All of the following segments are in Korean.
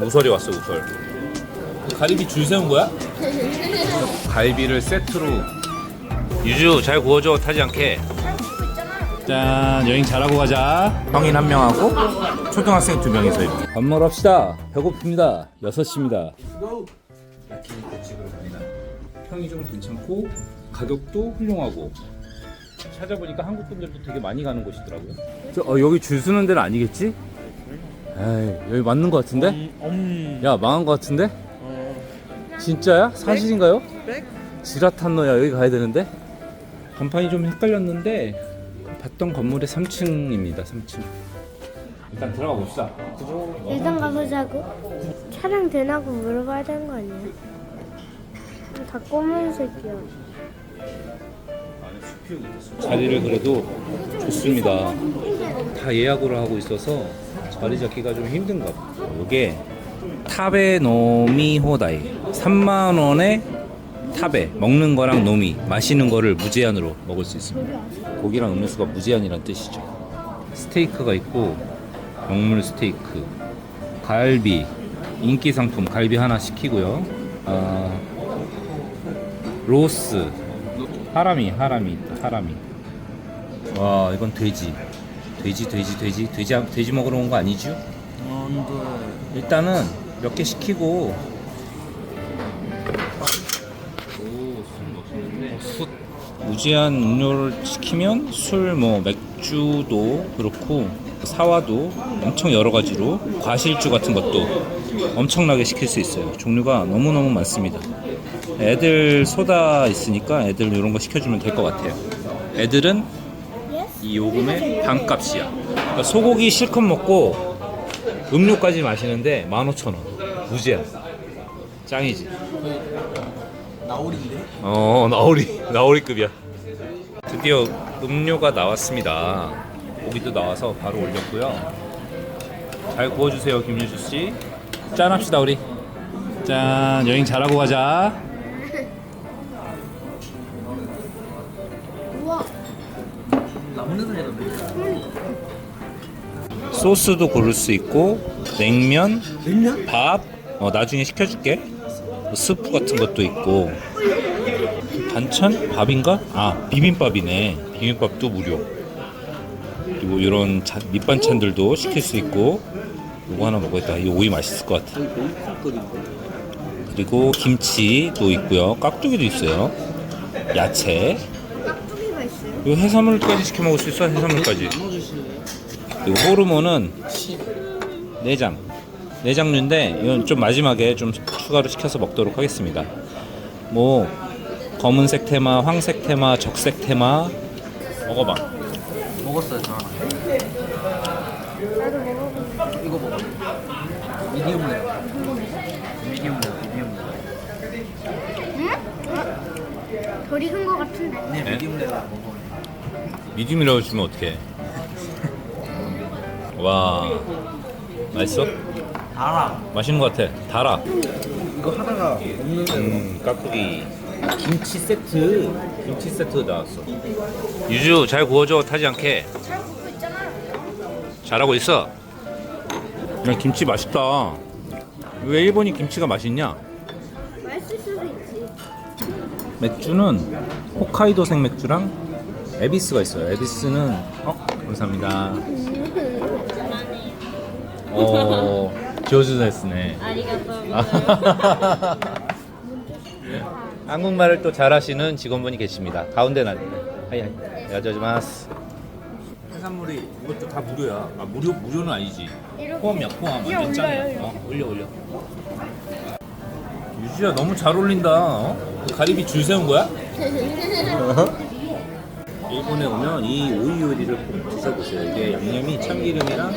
우설이 왔어 우설. 가리비 줄 세운 거야? 갈비를 세트로 유주 잘 구워줘. 타지 않게. 짠 여행 잘하고 가자. 성인 한 명하고 초등학생 두 명이서 이렇게 밥 먹으러 갑시다. 배고픕니다. 6시입니다. 평이 좀 괜찮고 가격도 훌륭하고 찾아보니까 한국 분들도 되게 많이 가는 곳이더라고요. 저, 어, 여기 줄 서는 데는 아니겠지? 에이 여기 맞는 것 같은데? 음. 야 망한 것 같은데? 진짜야? 사실인가요? 백? 지라탄 너야 여기 가야 되는데 간판이 좀 헷갈렸는데 봤던 건물의 3층입니다 3층 일단 들어가 봅시다 일단 가보자고. 촬영 되나고 물어봐야 되는 거 아니야? 다 검은색이야. 자리를 그래도 좋습니다 다 예약으로 하고 있어서 자리 잡기가 좀 힘든가 봐 이게 타베 노미 호다이. 3만 원에 타베 먹는 거랑 노미 마시는 거를 무제한으로 먹을 수 있습니다. 고기랑 음료수가 무제한이란 뜻이죠. 스테이크가 있고 먹물 스테이크 갈비 인기 상품 갈비 하나 시키고요. 아, 로스. 하라미 하라미 하라미. 와 이건 돼지 돼지 돼지 돼지 돼지 돼지 먹으러 온 거 아니죠? 일단은 몇 개 시키고. 술 무제한 음료를 시키면 술 뭐 맥주도 그렇고 사와도 엄청 여러 가지로 과실주 같은 것도 엄청나게 시킬 수 있어요. 종류가 너무너무 많습니다. 애들 소다 있으니까 애들 이런 거 시켜주면 될 것 같아요. 애들은 이 요금의 반값이야. 그러니까 소고기 실컷 먹고 음료까지 마시는데 15,000원. 무제한. 짱이지. 나오리인데? 어 나오리 나오리급이야. 드디어 음료가 나왔습니다. 고기도 나와서 바로 올렸고요. 잘 구워주세요 김유주 씨 짠 합시다 우리. 짠 여행 잘하고 가자 나무는 사이라네. 소스도 고를 수 있고 냉면 냉면? 밥 어, 나중에 시켜줄게. 뭐 스프 같은 것도 있고. 반찬? 밥인가? 아 비빔밥이네. 비빔밥도 무료. 그리고 이런 자- 밑반찬들도 시킬 수 있고. 이거 하나 먹어야겠다. 이 오이 맛있을 것 같아. 그리고 김치도 있고요. 깍두기도 있어요. 야채 그리고 해산물까지 시켜 먹을 수 있어 해산물까지 그리고 호르몬은 내장 내장류인데 이건 좀 마지막에 좀 추가로 시켜서 먹도록 하겠습니다 뭐 검은색 테마 황색 테마 적색 테마 먹어봐 먹었어요, 저. 이거 먹어. 미디움 레어. 미디움 레어, 미디움 레어. 덜 익은 거 같은데. 네, 네? 미디움 레어 먹어. 미디움이라고 주면 어떡해 와 맛있어? 알아. 맛있는 것 같아 달아 이거 하다가 거. 음 깍두기 김치 세트 김치 세트 나왔어 유주 잘 구워줘 타지 않게 잘 굽고 있잖아. 잘하고 있어. 야 김치 맛있다. 왜 일본이 김치가 맛있냐? 맛있을 수도 있지. 맥주는 홋카이도 생 맥주랑 에비스가 있어요. 에비스는 어 감사합니다. 어 조즈데스네. 한국말을 또 잘하시는 직원분이 계십니다. 가운데 나. 하이 하이. 야자지마스. 해산물이 이것도 다 무료야. 아 무료 무료는 아니지. 포함이야 포함. 완전 짱이야. 어, 올려 올려. 유주야 너무 잘 어울린다. 어? 가리비 줄 세운 거야? 일본에 오면 이 오이 요리를 꼭 드셔보세요. 이게 양념이 참기름이랑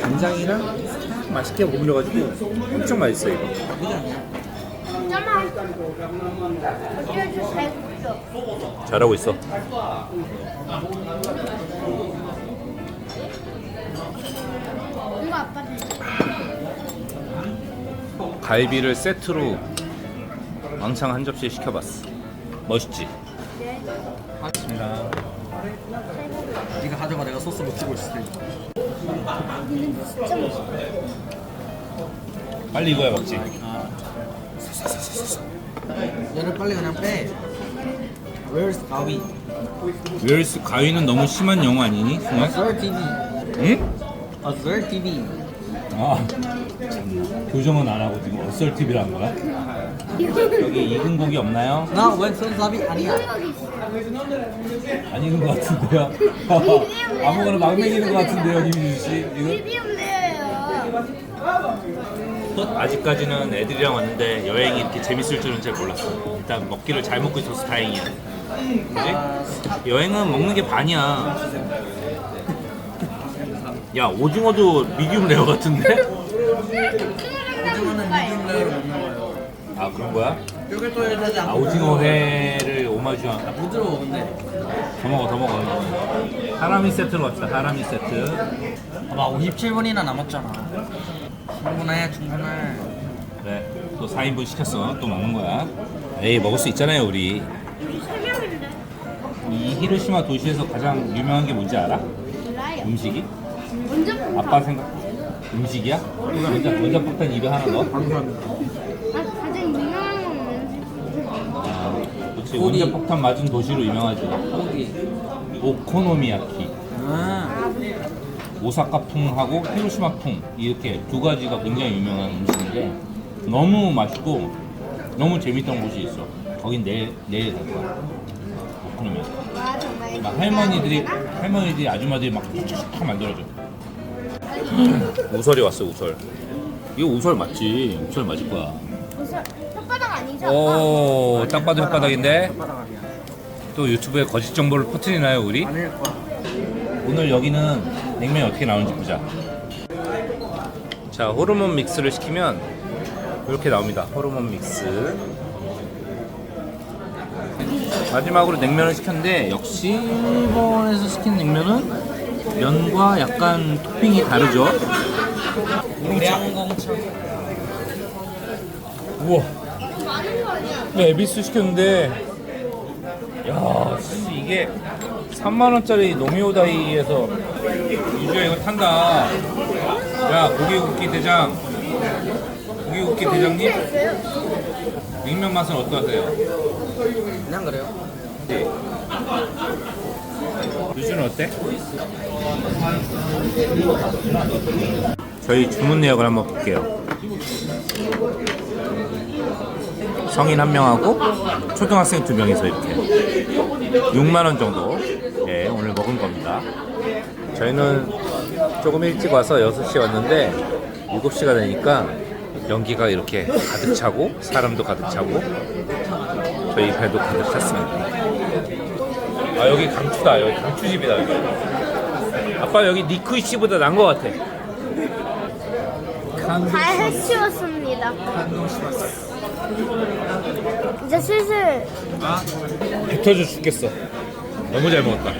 간장이랑 딱 맛있게 어울려가지고 엄청 맛있어요 이거. 잘. 잘하고 있어. 이거 아빠 돼. 갈비를 세트로 왕창 한 접시 시켜봤어. 멋있지? 네. 맞습니다. 네가 가져가 내가 소스 묻히고 있을 테니까. 진짜 맛있어. 빨리 익어야 먹지. 얘를 빨리 그냥 빼. Where's 가위? 웰스 가위는 너무 심한 영어 아니니? 승환? Azure TV. 응? Azure TV. 아, 참, 교정은 안 하고 지금 어설티비라는 거야? 여기 익은 고기 없나요? 나 왼손 잡이 아니야. 여기 있어. 안 익은 것 같은데요? 아무거나 막 먹이는 것 같은데요, 김민주 씨? 이거? 미디움 레어예요. 아직까지는 애들이랑 왔는데 여행이 이렇게 재밌을 줄은 잘 몰랐어. 일단 먹기를 잘 먹고 있어서 다행이야. 그지? 여행은 먹는 게 반이야. 야, 오징어도 미디움 레어 같은데? 오징어는 미디움 레어로 먹는 거예요. 아, 그런 거야? 쫄깃쫄깃하지 아, 않고. 오징어 회를 오마주한. 부드러워 근데. 더 먹어, 더 먹어. 하라미 세트로 갑시다, 하라미 세트. 봐봐 57분이나 남았잖아. 충분해 충분해. 그래, 또 4인분 시켰어. 또 먹는 거야. 에이, 먹을 수 있잖아요, 우리. 명인데. 이 히로시마 도시에서 가장 유명한 게 뭔지 알아? 몰라요. 음식이? 먼저 punta. 아빠 생각 음식이야? 원자 원자 폭탄 입에 하나 넣어? 감사합니다. 아, 가장 유명한 건 그렇지 고기. 원자 폭탄 맞은 도시로 유명하지. 고기. 오코노미야키, 아. 오사카풍하고 히로시마풍 이렇게 두 가지가 굉장히 유명한 음식인데 너무 맛있고 너무 재밌던 곳이 있어. 거긴 내일 내일 갈 거야. 오코노미야키. 막 할머니들이 할머니들이 아줌마들이 막 탁탁 만들어줘. 우설이 왔어 우설. 이거 우설 맞지? 우설 맞을 거야. 혓바닥 아니죠? 오, 딱 봐도 혓바닥인데. 또 유튜브에 거짓 정보를 퍼뜨리나요 우리? 아닐 거야. 오늘 여기는 냉면이 어떻게 나오는지 보자. 자, 호르몬 믹스를 시키면 이렇게 나옵니다. 호르몬 믹스. 마지막으로 냉면을 시켰는데 역시 일본에서 시킨 냉면은 면과 약간 토핑이 다르죠. 우와. 네, 에비스 시켰는데 야 씨, 이게 3만 원짜리 노미오다이에서 유주야 이거 탄다 야 고기 굽기 대장 고기 굽기 대장님 냉면 맛은 어떠세요? 그냥 그래요. 네. 유주는 어때? 저희 주문 내역을 한번 볼게요 성인 한 명하고 초등학생 두 명이서 이렇게 6만 원 정도 예, 오늘 먹은 겁니다. 저희는 조금 일찍 와서 6시에 왔는데 7시가 되니까 연기가 이렇게 가득 차고 사람도 가득 차고 저희 배도 가득 찼습니다. 아 여기 강추다 여기 강추집이다 여기. 아빠 여기 니쿠이치보다 나은 것 같아. 다 해치웠습니다. 이제 슬슬 아. 배 터져 죽겠어. 너무 잘 먹었다.